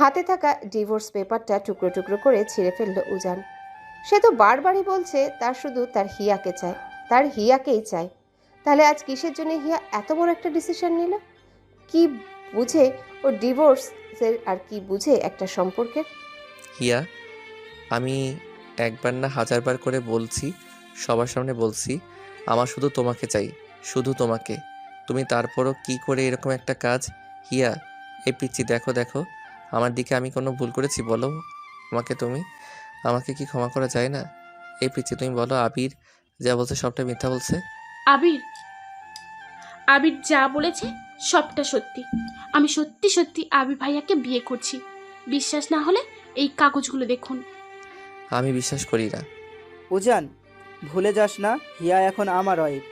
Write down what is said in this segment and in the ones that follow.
হাতে থাকা ডিভোর্স পেপারটা টুকরো টুকরো করে ছিঁড়ে ফেলল উজান। সে তো বারবারই বলছে, তার শুধু তার হিয়াকে চায় তার হিয়াকেই চায় তাহলে আজ কিসের জন্য হিয়া এত বড় একটা ডিসিশন নিল? কি বুঝে ও ডিভোর্সের আর কি বুঝে একটা সম্পর্কের? হিয়া, আমি একবার না হাজারবার করে বলছি, সবার সামনে বলছি, আমার শুধু তোমাকে চাই, শুধু তোমাকে। তুমি তারপরও কি করে এরকম একটা কাজ? হিয়া, এই পিচ্ছি, দেখো দেখো আমার দিকে আমি কোনো ভুল করেছি বলো? আমাকে তুমি? আমাকে কি ক্ষমা করা যায় না? এই পিচ্ছি তুমি বলো আবির যা বলছে সবটা মিথ্যা বলছে? আবির। আবির যা বলেছে সবটা সত্যি। আমি সত্যি সত্যি আবির ভাইয়াকে বিয়ে করছি। বিশ্বাস না হলে এই কাগজগুলো দেখুন। আমি বিশ্বাস করি না। উজান ভুলে যাস না হিয়া এখন আমার ওয়াইফ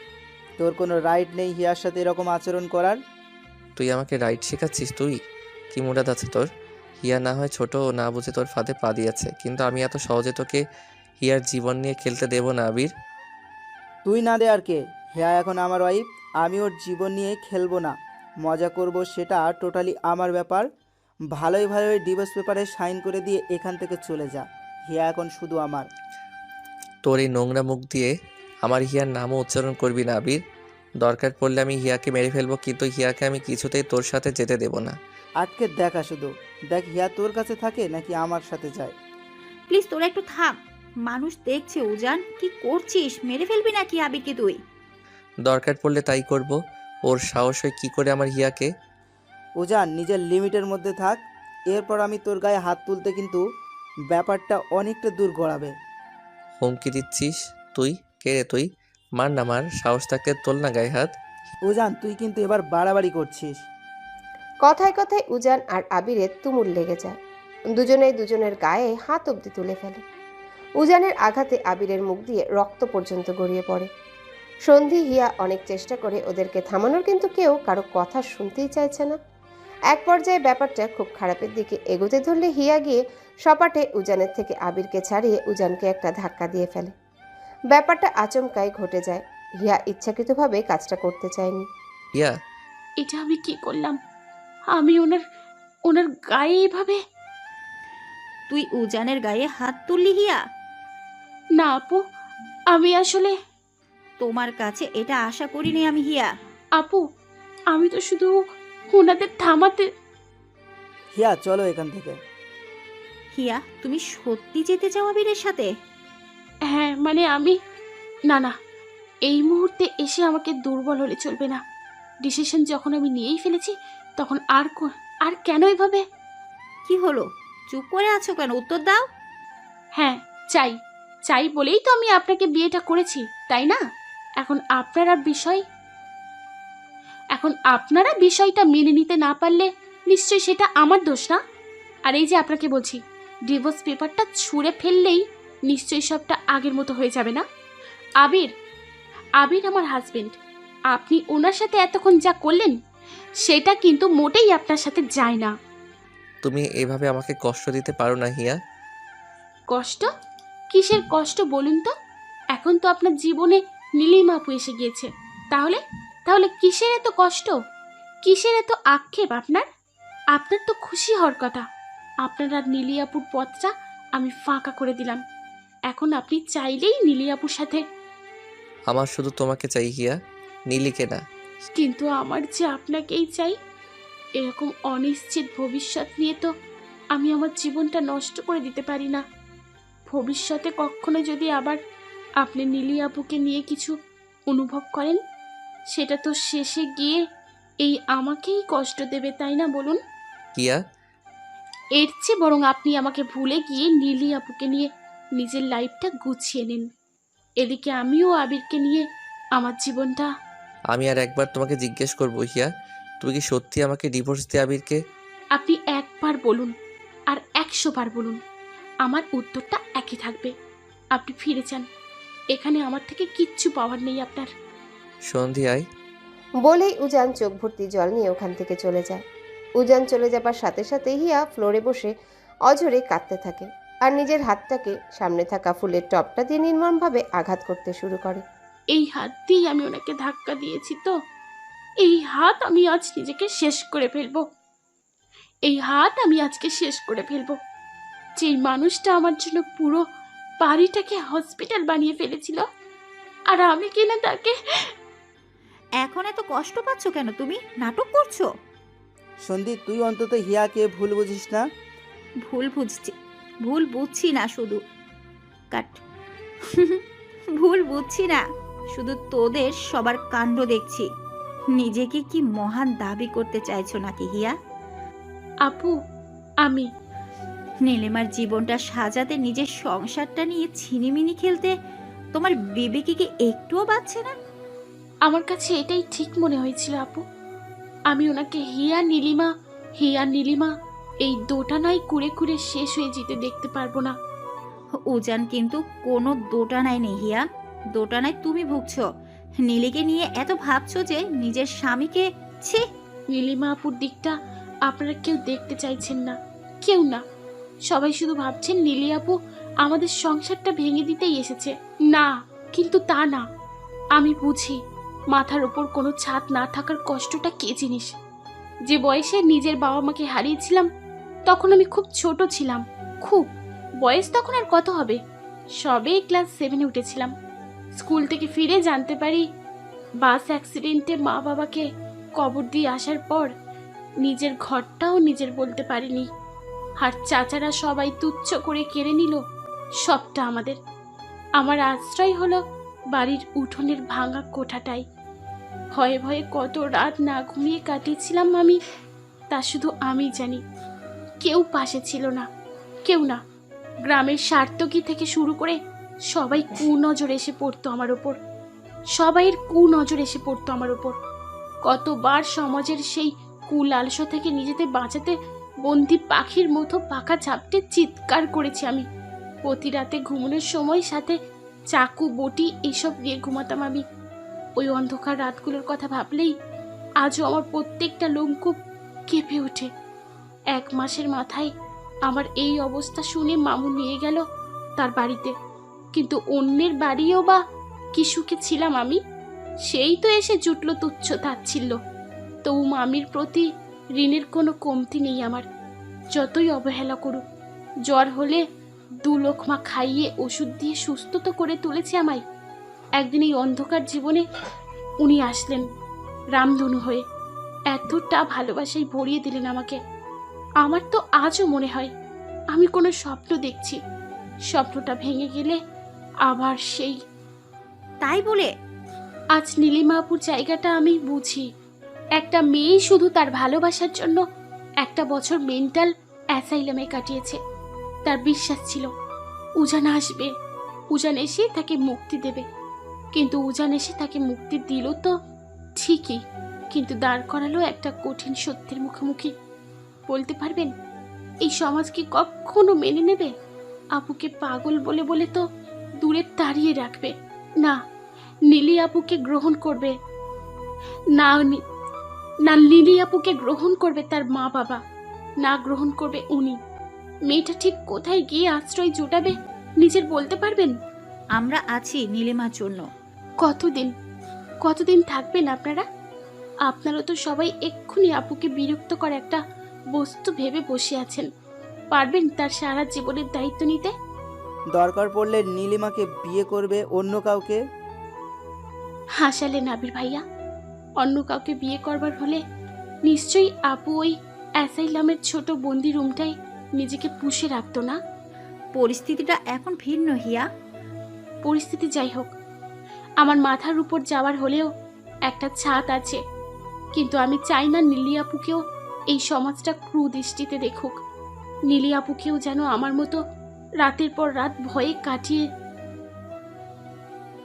তোর কোনো রাইট নেই হিয়ার সাথে এরকম আচরণ করার? তুই আমাকে রাইট শেখাচ্ছিস তুই? কি মুরাদ আছে তোর? হিয়া না হয় ছোট ও না বুঝে তোর ফাঁদে পা দিয়েছে। কিন্তু আমি এত সহজে তোকে হিয়ার জীবন নিয়ে খেলতে দেবো না আবির। তুই না দে আর কে। হিয়া এখন আমার ওয়াইফ আমি ওর জীবন নিয়ে খেলব না। মজা করব সেটা টোটালি আমার ব্যাপার। ভালোই ভালোই ডিভোর্স পেপারে সাইন করে দিয়ে এখান থেকে চলে যা। হিয়া এখন শুধু আমার। তোর এই নোংরা মুখ দিয়ে আমার হিয়ার নামও উচ্চারণ করবি না আবির। দরকার পড়লে আমি হিয়াকে মেরে ফেলব কিন্তু হিয়াকে আমি কিছুতেই তোর সাথে যেতে দেবো না। আটকে দেখা শুধু। দেখ হিয়া তোর কাছে থাকে নাকি আমার সাথে যায়? প্লিজ তোরা একটু থাম। মানুষ দেখছে উজান। কি করছিস? মেরে ফেলবি নাকি আবিরকে তুই? দরকার পড়লে তাই করব। ওর সাহস হয় কী করে আমার হিয়াকে? উজান নিজের লিমিটের মধ্যে থাক। এরপর আমি তোর গায়ে হাত তুলতে কিন্তু ব্যাপারটা অনেকটা দূর গড়াবে। হুমকি দিচ্ছিস? তুই? কে রে তুই? মার না মার সাহস থাকতে তোল না গায়ে হাত। উজান তুই কিন্তু এবার বাড়াবাড়ি করছিস। কথায় কথায় উজান আর আবিরের তুমুল লেগে যায়। দুজনেই দুজনের গায়ে হাত অবধি তুলে ফেলে। উজানের আঘাতে আবিরের মুখ দিয়ে রক্ত পর্যন্ত গড়িয়ে পড়ে। সন্ধি হিয়া অনেক চেষ্টা করে ওদেরকে থামানোর কিন্তু কেউ কারও কথা শুনতেই চাইছে না। এক পর্যায়ে ব্যাপারটা খুব খারাপের দিকে এগোতে ধরলে হিয়া গিয়ে সপাটে উজানের থেকে আবিরকে ছাড়িয়ে উজানকে একটা ধাক্কা দিয়ে ফেলে। ব্যাপারটা আচমকাই ঘটে যায়। হিয়া ইচ্ছাকৃতভাবে কাজটা করতে চায়নি। হিয়া। এটা আমি কি করলাম? আমি ওনার ওনার গায়ে এভাবে তুই উজানের গায়ে হাত তুললি হিয়া? না আপু আমি আসলে তোমার কাছে এটা আশা করিনি আমি হিয়া। আপু আমি তো শুধু ওনাদের থামাতে হিয়া চলো এখান থেকে। হিয়া তুমি সত্যি যেতে চাও আবিরের সাথে? হ্যাঁ মানে আমি না না এই মুহূর্তে এসে আমাকে দুর্বল হলে চলবে না। ডিসিশন যখন আমি নিয়েই ফেলেছি তখন আর আর কেন এভাবে? কি হলো? চুপ করে আছো কেন? উত্তর দাও। হ্যাঁ চাই। চাই বলেই তো আমি আপনাকে বিয়েটা করেছি তাই না? এখন আপনারা বিষয় এখন আপনারা বিষয়টা মেনে নিতে না পারলে নিশ্চয়ই সেটা আমার দোষ না? আর এই যে আপনাকে বলছি ডিভোর্স পেপারটা ছুঁড়ে ফেললেই নিশ্চয়ই সবটা আগের মতো হয়ে যাবে না? আবির আবির আমার হাজবেন্ড আপনি ওনার সাথে এতক্ষণ যা করলেন সেটা কিন্তু মোটেই আপনার সাথে যায় না। তুমি এভাবে আমাকে কষ্ট দিতে পারো না হিয়া। কষ্ট? কিসের কষ্ট বলুন তো? এখন তো আপনার জীবনে নীলিমা আপু এসে গিয়েছে। তাহলে? তাহলে কিসের এত কষ্ট? কিসের এত আক্ষেপ আপনার? আপনার তো খুশি হওয়ার কথা। আপনার আর নীলিয়াপুর পথটা আমি ফাঁকা করে দিলাম। এখন আপনি চাইলেই নীলিয়াপুর সাথে আমার শুধু তোমাকে চাই হিয়া। নীলিকে না। কিন্তু আমার যে আপনাকেই চাই এরকম অনিশ্চিত ভবিষ্যৎ নিয়ে তো আমি আমার জীবনটা নষ্ট করে দিতে পারি না। ভবিষ্যতে কখনো যদি আবার আপনি নীলি আপুকে নিয়ে কিছু অনুভব করেন সেটা তো শেষে গিয়ে এই আমাকেই কষ্ট দেবে তাই না বলুন? হিয়া এর চেয়ে বরং আপনি আমাকে ভুলে গিয়ে নীলি আপুকে নিয়ে নিজের লাইফটা গুছিয়ে নিন। এদিকে আমিও আবিরকে নিয়ে আমার জীবনটা আমি আর একবার তোমাকে জিজ্ঞেস করব হিয়া। তুমি কি সত্যি আমাকে ডিভোর্স দিয়ে আবিরকে আপনি একবার বলুন আর একশো বার বলুন। আমার উত্তরটা একই থাকবে। আপনি ফিরে যান। এখানে আমার থেকে কিচ্ছু পাওয়ার নেই আপনার। সন্ধিয়ায়। বলেই উজান চোখ ভর্তি জল নিয়ে ওখান থেকে চলে যায়। উজান চলে যাবার সাথে সাথে হিয়া ফ্লোরে বসে অঝরে কাঁদতে থাকে আর নিজের হাতটাকে সামনে থাকা ফুলের টপটা দিয়ে নির্মমভাবে আঘাত করতে শুরু করে। এই হাত দিয়েই আমি ওনাকে ধাক্কা দিয়েছি তো। এই হাত আমি আজ নিজেকে শেষ করে ফেলব। এই হাত আমি আজকে শেষ করে ফেলব। যেই মানুষটা আমার জন্য পুরো বাড়িটাকে হসপিটাল বানিয়ে ফেলেছিল আর আমি কিনা তাকে এখন এত কষ্ট পাচ্ছ কেন তুমি? নাটক করছ? সন্দীপ তুই অন্তত হিয়াকে ভুল বুঝিস না। ভুল বুঝছি ভুল বুঝছি না শুধু। কাট। ভুল বুঝছি না। শুধু তোদের সবার কাণ্ড দেখছি। নিজেকে কি মহান দাবি করতে চাইছো নাকি হিয়া? আপু আমি। নীলিমার জীবনটা সাজাতে নিজের সংসারটা নিয়ে ছিনিমিনি খেলতে তোমার বিবেকে কি একটুও বাচ্ছে না? আমার কাছে এটাই ঠিক মনে হয়েছিল আপু। আমি ওনাকে হিয়া নীলিমা হিয়া নীলিমা এই দোটানায় কুড়ে কুড়ে শেষ হয়ে যেতে দেখতে পারব না। উজান কিন্তু কোনো দোটানায় নেই হিয়া। দোটানায় তুমি ভুগছ। নীলিকে নিয়ে এত ভাবছ যে নিজের স্বামীকে ছি! নীলিমা আপুর দিকটা আপনারা কেউ দেখতে চাইছেন না, কেউ না। সবাই শুধু ভাবছেন নীলি আপু আমাদের সংসারটা ভেঙে দিতেই এসেছে। না, কিন্তু তা না। আমি বুঝি মাথার ওপর কোনো ছাদ না থাকার কষ্টটা কে জিনিস? যে বয়সে নিজের বাবা মাকে হারিয়েছিলাম, তখন আমি খুব ছোট ছিলাম, খুব। বয়স তখন আর কত হবে? সবে ক্লাস সেভেনে উঠেছিলাম। স্কুল থেকে ফিরে জানতে পারি, বাস অ্যাক্সিডেন্টে মা বাবাকে কবর দিয়ে আসার পর নিজের ঘরটাও নিজের বলতে পারিনি। আর চাচারা সবাই তুচ্ছ করে কেড়ে নিল, সবটা আমাদের। আমার আশ্রয় হলো বাড়ির উঠোনের ভাঙা কোঠাটাই। ভয়ে ভয়ে কত রাত না ঘুমিয়ে কাটিয়েছিলাম আমি, তা শুধু আমি জানি। কেউ পাশে ছিল না, কেউ না। গ্রামের সার্থকী থেকে শুরু করে সবাই কুনজর এসে পড়তো আমার ওপর সবাইয়ের কুনজর এসে পড়তো আমার ওপর কতবার সমাজের সেই কুলালস থেকে নিজেদের বাঁচাতে বন্দি পাখির মতো পাখা ঝাপটে চিৎকার করেছি আমি। প্রতি রাতে ঘুমানোর সময় সাথে চাকু, বটি এসব নিয়ে ঘুমাতাম আমি। ওই অন্ধকার রাতগুলোর কথা ভাবলেই আজও আমার প্রত্যেকটা লোমকূপ কেঁপে ওঠে। এক মাসের মাথায় আমার এই অবস্থা শুনে মামু নিয়ে গেল তার বাড়িতে। কিন্তু অন্যের বাড়িও বা কি সুখে ছিলাম আমি? সেই তো এসে জুটলো তুচ্ছ তাচ্ছিল্য। তবু মামির প্রতি ঋণের কোনো কমতি নেই আমার। যতই অবহেলা করুক, জ্বর হলে দু লোকমা খাইয়ে ওষুধ দিয়ে সুস্থ তো করে তুলেছে আমায়। একদিন এই অন্ধকার জীবনে উনি আসলেন, রামধনু হয়ে। এতটা ভালোবাসায় ভরিয়ে দিলেন আমাকে। আমার তো আজও মনে হয়, আমি কোনো স্বপ্ন দেখছি। স্বপ্নটা ভেঙে গেলে আবার সেই। তাই বলে? আজ নীলিমাপুর জায়গাটা আমি বুঝি। একটা মেয়ে শুধু তার ভালোবাসার জন্য একটা বছর মেন্টাল অ্যাসাইলামে কাটিয়েছে। তার বিশ্বাস ছিল উজান আসবে। উজান এসে তাকে মুক্তি দেবে। কিন্তু উজান এসে তাকে মুক্তি দিল তো ঠিকই কিন্তু দাঁড় করালো একটা কঠিন সত্যের মুখোমুখি। বলতে পারবেন এই সমাজ কি কখনো মেনে নেবে? আপুকে পাগল বলে বলে তো দূরে তাড়িয়ে রাখবে। না নীলি আপুকে গ্রহণ করবে। না নি- লিলি আপুকে গ্রহণ করবে তার মা বাবা। না গ্রহণ করবে উনি। মেয়েটা ঠিক কোথায় গিয়ে আশ্রয় জোটাবে নিজের বলতে পারবেন? আমরা আছি নীলিমার জন্য। কতদিন কতদিন থাকবেন আপনারা? আপনারা তো সবাই এক্ষুনি আপুকে বিরক্ত করে একটা বস্তু ভেবে বসে আছেন। পারবেন তার সারা জীবনের দায়িত্ব নিতে? দরকার পড়লে নীলিমাকে বিয়ে করবে অন্য কাউকে? হাসালে নাবির ভাইয়া অন্য কাউকে বিয়ে করবার হলে নিশ্চয়ই আপু ওই অ্যাসাইলামের ছোট বন্দি রুমটাই নিজেকে পুষে রাখতো না? পরিস্থিতিটা এখন ভিন্ন হিয়া। পরিস্থিতি যাই হোক আমার মাথার উপর যাওয়ার হলেও একটা ছাদ আছে। কিন্তু আমি চাই না নীলি আপুকেও এই সমাজটা ক্রুদৃষ্টিতে দেখুক। নীলি আপুকেও যেন আমার মতো রাতের পর রাত ভয়ে কাটিয়ে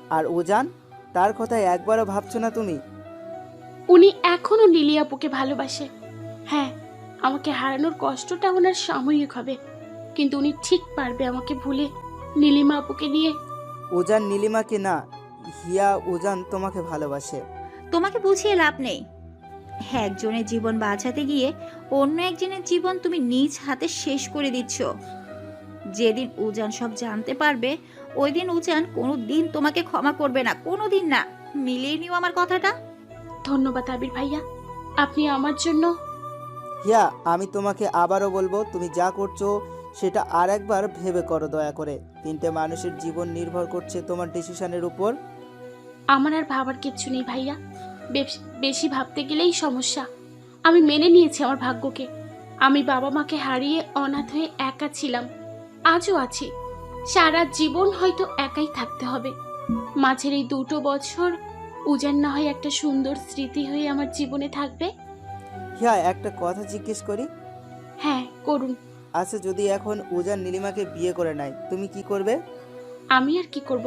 আর উজান তার কথা একবারও ভাবছ না তুমি? উনি এখনও নীলি আপুকে ভালোবাসে। হ্যাঁ আমাকে হারানোর কষ্টটা ওনার সাময়িক হবে কিন্তু উনি ঠিক পারবে আমাকে ভুলে নীলিমা আপুকে নিয়ে। উজান নীলিমাকে না হিয়া উজান তোমাকে ভালোবাসে। তোমাকে বুঝিয়ে লাভ নেই। হ্যাঁ একজনের জীবন বাঁচাতে গিয়ে অন্য একজনের জীবন তুমি নিজ হাতে শেষ করে দিচ্ছ। যেদিন উজান সব জানতে পারবে ওই দিন উজান কোনো দিন তোমাকে ক্ষমা করবে না কোনো দিন না। মিলিয়ে নিও আমার কথাটা। ধন্যবাদ আবির ভাইয়া। আপনি আমার জন্য হিয়া আমি তোমাকে আবারও বলব তুমি যা করছ সেটা আর একবার ভেবে করো দয়া করে। তিনটে মানুষের জীবন নির্ভর করছে তোমার ডিসিশনের উপর। আমার আর ভাবার কিচ্ছু নেই ভাইয়া। বেশ- বেশি ভাবতে গেলেই সমস্যা। আমি মেনে নিয়েছি আমার ভাগ্যকে। আমি বাবা মাকে হারিয়ে অনাথ হয়ে একা ছিলাম। আজও আছি। সারা জীবন হয়তো একাই থাকতে হবে। মাঝের এই দুটো বছর উজান না হয় একটা সুন্দর স্মৃতি হয়ে আমার জীবনে থাকবে? হিয়া একটা কথা জিজ্ঞেস করি? হ্যাঁ করুন। আচ্ছা যদি এখন উজান নীলিমাকে বিয়ে করে নেয় তুমি কি করবে? আমি আর কি করব?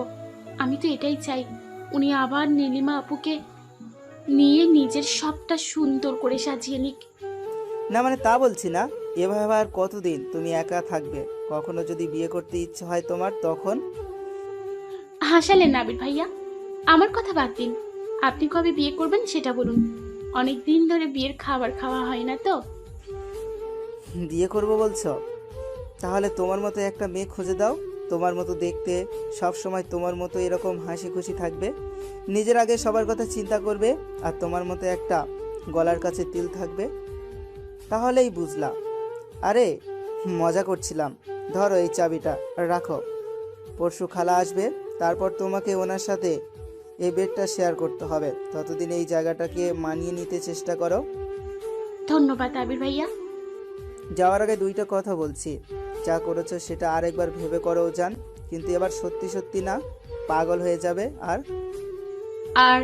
আমি তো এটাই চাই। উনি আবার নীলিমা আপুকে নিয়ে নিজের সবটা সুন্দর করে সাজিয়ে নিক। না মানে তা বলছি না। এভাবে আর কতদিন তুমি একা থাকবে? কখনো যদি বিয়ে করতে ইচ্ছে হয় তোমার তখন? হাসালেন নাবির ভাইয়া আমার কথা বাদ দিন। আপনি কবে বিয়ে করবেন সেটা বলুন। অনেক দিন ধরে বিয়ের খাবার খাওয়া হয় না তো। বিয়ে করব বলছো? তাহলে তোমার মতো একটা মেয়ে খুঁজে দাও। তোমার মতো দেখতে সব সময় তোমার মতো এরকম হাসি খুশি থাকবে। নিজের আগে সবার কথা চিন্তা করবে আর তোমার মতো একটা গলার কাছে তিল থাকবে। তাহলেই বুঝলাম। আরে মজা করছিলাম। ধরো এই চাবিটা রাখো। পরশু খালা আসবে তারপর তোমাকে ওনার সাথে এই বেডটা শেয়ার করতে হবে। ততদিন এই জায়গাটাকে মানিয়ে নিতে চেষ্টা করো। ধন্যবাদ আবির ভাইয়া। যাওয়ার আগে দুইটা কথা বলছি। যা করেছ সেটা আরেকবার ভেবে করো জান কিন্তু এবার সত্যি সত্যি না পাগল হয়ে যাবে আর? আর?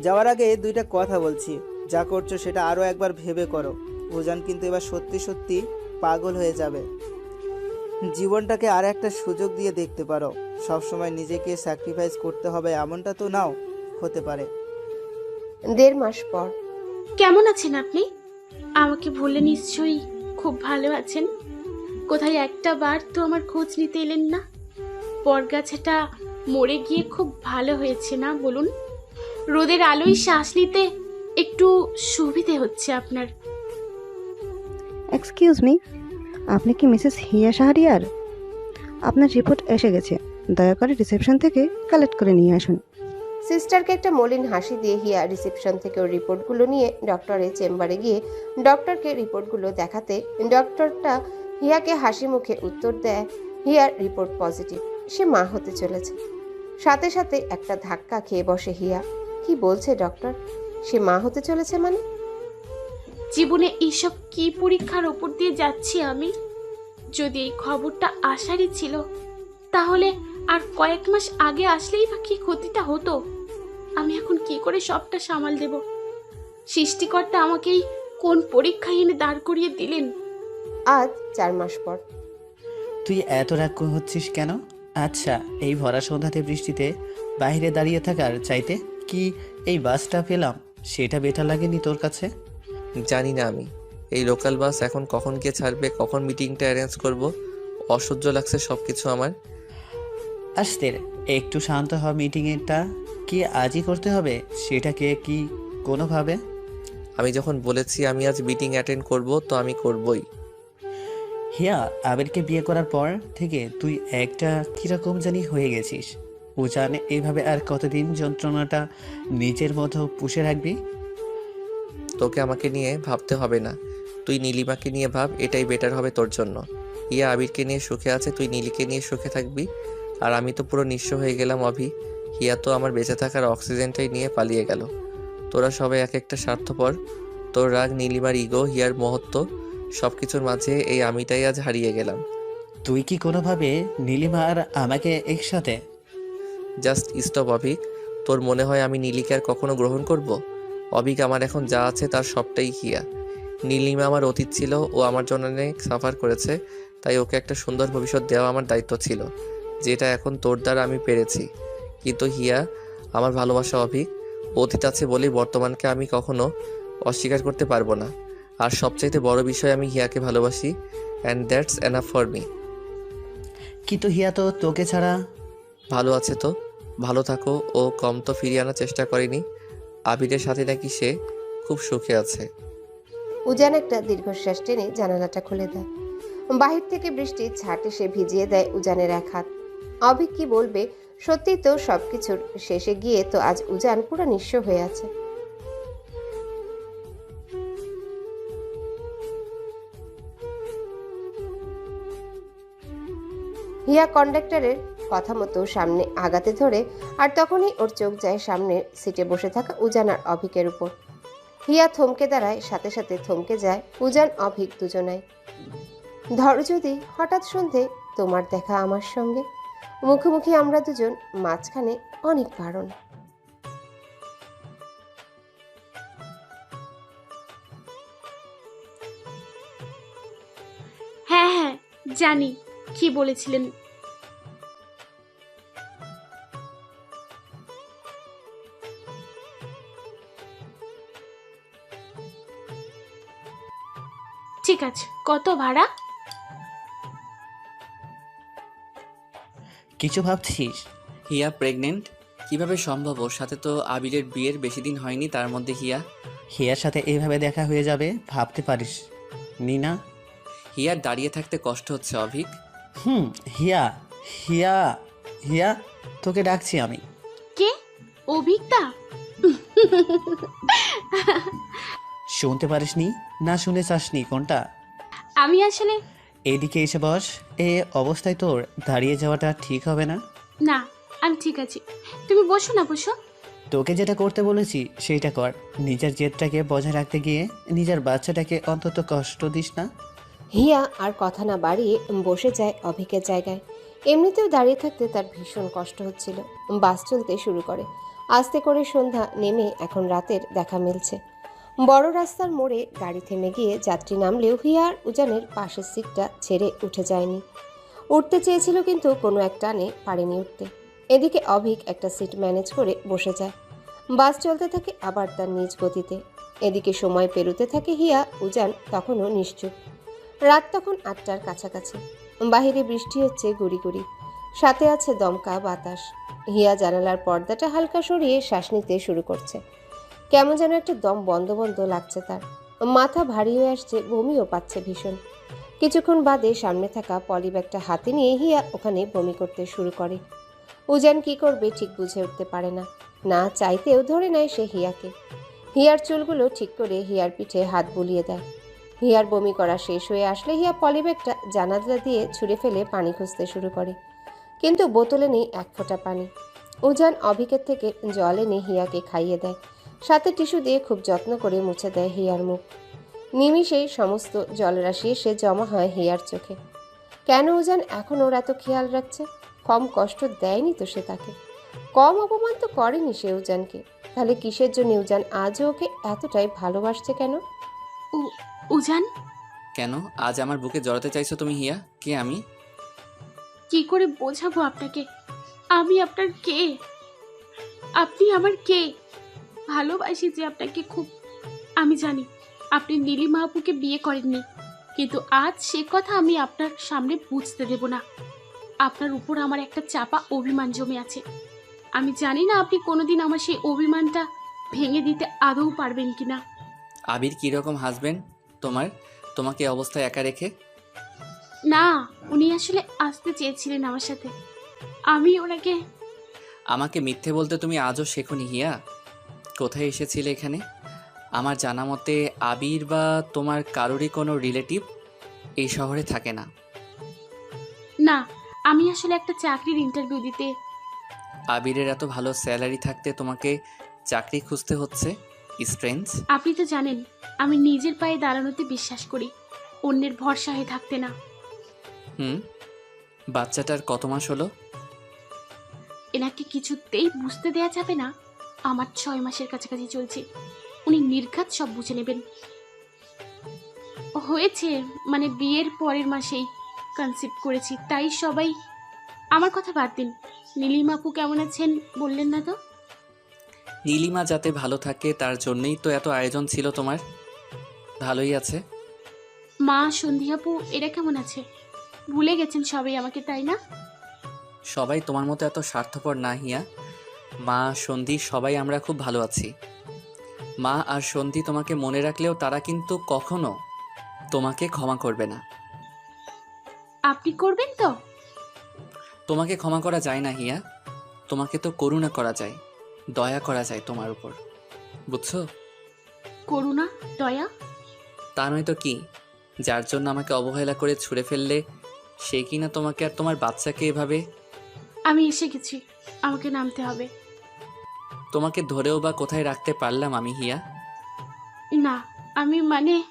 যাওয়ার আগে দুইটা কথা বলছি। যা করছ সেটা আরও একবার ভেবে করো। ওজান কিন্তু এবার সত্যি সত্যি পাগল হয়ে যাবে। জীবনটাকে আর একটা সুযোগ দিয়ে দেখতে পারো। সবসময় নিজেকে স্যাক্রিফাইস করতে হবে এমনটা তো নাও হতে পারে। দেড় মাস পর। কেমন আছেন আপনি? আমাকে ভুলে নিশ্চয়ই খুব ভালো আছেন। কোথায় একটা বার তো আমার খোঁজ নিতে এলেন না। বরগাছাটা মরে গিয়ে খুব ভালো হয়েছে না বলুন? রোদের আলোয় শ্বাস নিতে একটু সুবিধে হচ্ছে আপনার। এক্সকিউজ মি আপনি কি মিসেস হিয়া শাহরিয়ার? আপনার রিপোর্ট এসে গেছে। দয়া করে রিসেপশন থেকে কালেক্ট করে নিয়ে আসুন। সিস্টারকে একটা মলিন হাসি দিয়ে হিয়া রিসেপশন থেকে ওর রিপোর্টগুলো নিয়ে ডক্টরের চেম্বারে গিয়ে ডক্টরকে রিপোর্টগুলো দেখাতে ডক্টরটা হিয়াকে হাসি মুখে উত্তর দেয়, হিয়ার রিপোর্ট পজিটিভ সে মা হতে চলেছে। সাথে সাথে একটা ধাক্কা খেয়ে বসে হিয়া। কি বলছে ডক্টর সে মা হতে চলেছে মানে? জীবনে এইসব কি পরীক্ষার ওপর দিয়ে যাচ্ছি আমি? যদি এই খবরটা আসারই ছিল তাহলে আর কয়েক মাস আগে আসলেই বা কি ক্ষতিটা হতো? আমি এখন কি করে সবটা সামাল দেব? সৃষ্টিকর্তা আমাকেই কোন পরীক্ষা এনে দাঁড় করিয়ে দিলেন? আজ চার মাস পর। তুই এত রাগ হচ্ছিস কেন? আচ্ছা এই ভরা সন্ধ্যাতে বৃষ্টিতে বাইরে দাঁড়িয়ে থাকার চাইতে কি এই বাসটা পেলাম? সেটা বেটার লাগেনি তোর কাছে? জানি না আমি। এই লোকাল বাস এখন কখন গিয়ে ছাড়বে কখন মিটিংটা অ্যারেঞ্জ করব অসহ্য লাগছে সব কিছু আমার আসতে একটু শান্ত হ মিটিংয়েরটা কি আজই করতে হবে? সেটাকে কি কোনোভাবে? আমি যখন বলেছি আমি আজ মিটিং অ্যাটেন্ড করব তো আমি করবই। হিয়া আবিরকে বিয়ে করার পর থেকে তুই একটা কীরকম জানি হয়ে গেছিস। ও জানে এইভাবে আর কতদিন যন্ত্রণাটা নিজের মতো পুষে রাখবি? তোকে আমাকে নিয়ে ভাবতে হবে না। তুই নীলিমাকে নিয়ে ভাব এটাই বেটার হবে তোর জন্য। ইয়া আবিরকে নিয়ে সুখে আছে তুই নীলিকে নিয়ে সুখে থাকবি। আর আমি তো পুরো নিঃস্ব হয়ে গেলাম অভি। হিয়া তো আমার বেঁচে থাকার অক্সিজেনটাই নিয়ে পালিয়ে গেল। তোরা সবাই এক একটা স্বার্থপর। তোর রাগ নীলিমার ইগো হিয়ার মহত্ব সব কিছুর মাঝে এই আমিটাই আজ হারিয়ে গেলাম। তুই কি কোনোভাবে নীলিমা আর আমাকে একসাথে? জাস্ট স্টপ অভিক তোর মনে হয় আমি নীলিকে আর কখনো গ্রহণ করব? অভিক আমার এখন যা আছে তার সবটাই হিয়া। নীলিমা আমার অতীত ছিল ও আমার জন্য অনেক সাফার করেছে তাই ওকে একটা সুন্দর ভবিষ্যৎ দেওয়া আমার দায়িত্ব ছিল যেটা এখন তোর দ্বারা আমি পেরেছি। কিন্তু হিয়া আমার ভালোবাসা অভিক অতীত আছে বলেই বর্তমানকে আমি কখনো অস্বীকার করতে পারব না। আর সবচাইতে বড় বিষয় আমি হিয়াকে ভালোবাসি and that's enough for me কিন্তু হিয়া তো তোকে ছাড়া ভালো আছে তো ভালো থাকো ও কম তো ফিরিয়ে আনার চেষ্টা করেনি আবিরের সাথে নাকি সে খুব সুখে আছে। উজান একটা দীর্ঘশ্বাস টেনে জানালাটা খুলে দেয়। বাহির থেকে বৃষ্টির ছাটে সে ভিজিয়ে দেয় উজানের এক হাত। অবিক কি বলবে? সত্যি তো সবকিছুর শেষে গিয়ে তো আজ উজান পুরো নিঃস্ব হয়ে আছে। হিয়া কন্ডাক্টরের কথা মতো সামনে আগাতে ধরে আর তখনই ওর চোখ যায় সামনের সিটে বসে থাকা উজান আর অভিকের উপর। হিয়া থমকে দাঁড়ায়, সাথে সাথে থমকে যায় উজান, অভিক দুজনাই। ধর যদি হঠাৎ সন্ধে তোমার দেখা আমার সঙ্গে। মুখোমুখি আমরা দুজন, মাঝখানে অনেক বারণ। হ্যাঁ হ্যাঁ জানি। কি বলেছিলেন আছে কত ভাড়া? কিছু ভাবছিস? হিয়া প্রেগনেন্ট? কীভাবে সম্ভব? ওর সাথে তো আবিরের বিয়ের বেশি দিন হয়নি তার মধ্যে হিয়া। হিয়ার সাথে এইভাবে দেখা হয়ে যাবে ভাবতে পারিস। নিনা? হিয়ার দাঁড়িয়ে থাকতে কষ্ট হচ্ছে অভিক। হুম হিয়া হিয়া হিয়া তোকে ডাকছি আমি। কে? অভিকদা? শুনতে পারিসনি? না শুনে চাসনি কোনটা? আমি আসলে এদিকে এসে বস এ অবস্থায় তোর দাঁড়িয়ে যাওয়াটা ঠিক হবে না? না আমি ঠিক আছি। তুমি বসো না বসো। তোকে যেটা করতে বলেছি সেইটা কর। নিজের জেদটাকে বজায় রাখতে গিয়ে নিজের বাচ্চাটাকে অন্তত কষ্ট দিস না। হিয়া আর কথা না বাড়িয়ে বসে যায় অভিকের জায়গায়। এমনিতেও দাঁড়িয়ে থাকতে তার ভীষণ কষ্ট হচ্ছিল। বাস চলতে শুরু করে। আস্তে করে সন্ধ্যা নেমে এখন রাতের দেখা মিলছে। বড় রাস্তার মোড়ে গাড়ি থেমে গিয়ে যাত্রী নামলেও হিয়া আর উজানের পাশের সিটটা ছেড়ে উঠে যায়নি। উঠতে চেয়েছিল কিন্তু কোনো এক টানে পারেনি উঠতে। এদিকে অভিক একটা সিট ম্যানেজ করে বসে যায়। বাস চলতে থাকে আবার তার নিজ গতিতে। এদিকে সময় পেরোতে থাকে হিয়া, উজান তখনও নিশ্চুপ। রাত তখন আটটার কাছাকাছি। বাহিরে বৃষ্টি হচ্ছে গুড়ি গুড়ি সাথে আছে দমকা বাতাস। হিয়া জানালার পর্দাটা হালকা সরিয়ে শ্বাস নিতে শুরু করছে। কেমন যেন একটা দম বন্ধ বন্ধ লাগছে তার। মাথা ভারী হয়ে আসছে, বমিও পাচ্ছে ভীষণ। কিছুক্ষণ বাদে সামনে থাকা পলিব্যাগটা হাতে নিয়ে হিয়া ওখানে বমি করতে শুরু করে। উজান কি করবে ঠিক বুঝে উঠতে পারে না। না চাইতেও ধরে নেয় সে হিয়াকে। হিয়ার চুলগুলো ঠিক করে হিয়ার পিঠে হাত বুলিয়ে দেয়। হিয়ার বমি করা শেষ হয়ে আসলে হিয়া পলিব্যাগটা জানালা দিয়ে ছুঁড়ে ফেলে পানি খুঁজতে শুরু করে। কিন্তু বোতলে নেই এক ফোঁটা পানি। উজান অভিকের থেকে জল এনে হিয়াকে খাইয়ে দেয়। সাথে টিস্যু দিয়ে খুব যত্ন করে মুছে দেয় হিয়ার মুখ। নিমিষেই সমস্ত জলরাশি এসে জমা হয় হিয়ার চোখে। কেন উজান এখন ওর এত খেয়াল রাখছে? কম কষ্ট দেয়নি তো সে তাকে? কম অপমান তো করেনি সে উজানকে। তাহলে কিসের জন্য উজান আজও ওকে এতটাই ভালোবাসছে কেন? উজান? কেন? আজ আমার বুকে জড়াতে চাইছো তুমি হিয়া? কে আমি? কি করে বোঝাবো আপনাকে? আমি আপনার কে? আপনি আমার কে? ভালোবাসি যে আপনাকে খুব। আমি জানি আপনি নীলিমা আপুকে বিয়ে করেননি কিন্তু আজ সে কথা আমি আপনার সামনে বুঝতে দেব না। আপনার উপর আমার একটা চাপা অভিমান জমে আছে। আমি জানি না আপনি কোনোদিন আমার সেই অভিমানটা ভেঙে দিতে আদৌ পারবেন কিনা। আবির কীরকম হাজবেন্ড তোমার? তোমাকে এই অবস্থায় একা রেখে? না উনি আসলে আসতে চেয়েছিলেন আমার সাথে। আমি ওনাকে আমাকে মিথ্যে বলতে তুমি আজও শেখোনি হিয়া? কোথায় এসেছিলে এখানে? আমার জানা মতে আবির বা তোমার কারোরই কোনো রিলেটিভ এই শহরে থাকে না। না আমি আসলে একটা চাকরির ইন্টারভিউ দিতে। আবিরের এত ভালো স্যালারি থাকতে তোমাকে চাকরি খুঁজতে হচ্ছে স্ট্রেঞ্জ? আপনি তো জানেন আমি নিজের পায়ে দাঁড়ানোতে বিশ্বাস করি অন্যের ভরসা হয়ে থাকতে না। হুম বাচ্চাটার কত মাস হলো? এনাকে কিছুতেই বুঝতে দেয়া যাবে না। আমার ছয় মাসের কাছাকাছি চলছে। উনি নির্ঘাত সব বুঝে নেবেন। হয়েছে মানে বিয়ের পরের মাসেই কনসেপ্ট করেছি তাই সবাই আমার কথা বাদ দিন। নীলিমা আপু কেমন আছেন বললেন না তো? নীলিমা যাতে ভালো থাকে তার জন্যই তো এত আয়োজন ছিল তোমার। ভালোই আছে। মা সন্ধি আপু এরা কেমন আছে? ভুলে গেছেন সবাই আমাকে তাই না? সবাই তোমার মতো এত স্বার্থপর না হিয়া। মা সন্ধি সবাই আমরা খুব ভালো আছি। মা আর সন্ধি তোমাকে মনে রাখলেও তারা কিন্তু কখনো তোমাকে ক্ষমা করবে না। আপনি করবেন তো? তোমাকে ক্ষমা করা যায় না হিয়া। তোমাকে তো করুণা করা যায় দয়া করা যায় তোমার উপর। বুঝছ? করুণা দয়া? তা নয় তো কি? যার জন্য আমাকে অবহেলা করে ছুঁড়ে ফেললে সে কিনা তোমাকে আর তোমার বাচ্চাকে এভাবে আমি এসে গেছি। আমাকে নামতে হবে। তোমাকে ধরেও বা কোথায় রাখতে পারলাম আমি হিয়া? না আমি মানে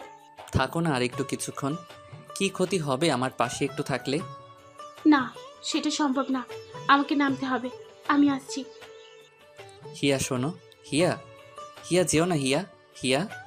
থাকো না আর একটু কিছুক্ষণ। কি ক্ষতি হবে আমার পাশে একটু থাকলে? না সেটা সম্ভব না। আমাকে নামতে হবে। আমি আসছি। হিয়া শোনো। হিয়া হিয়া যেও না হিয়া। হিয়া?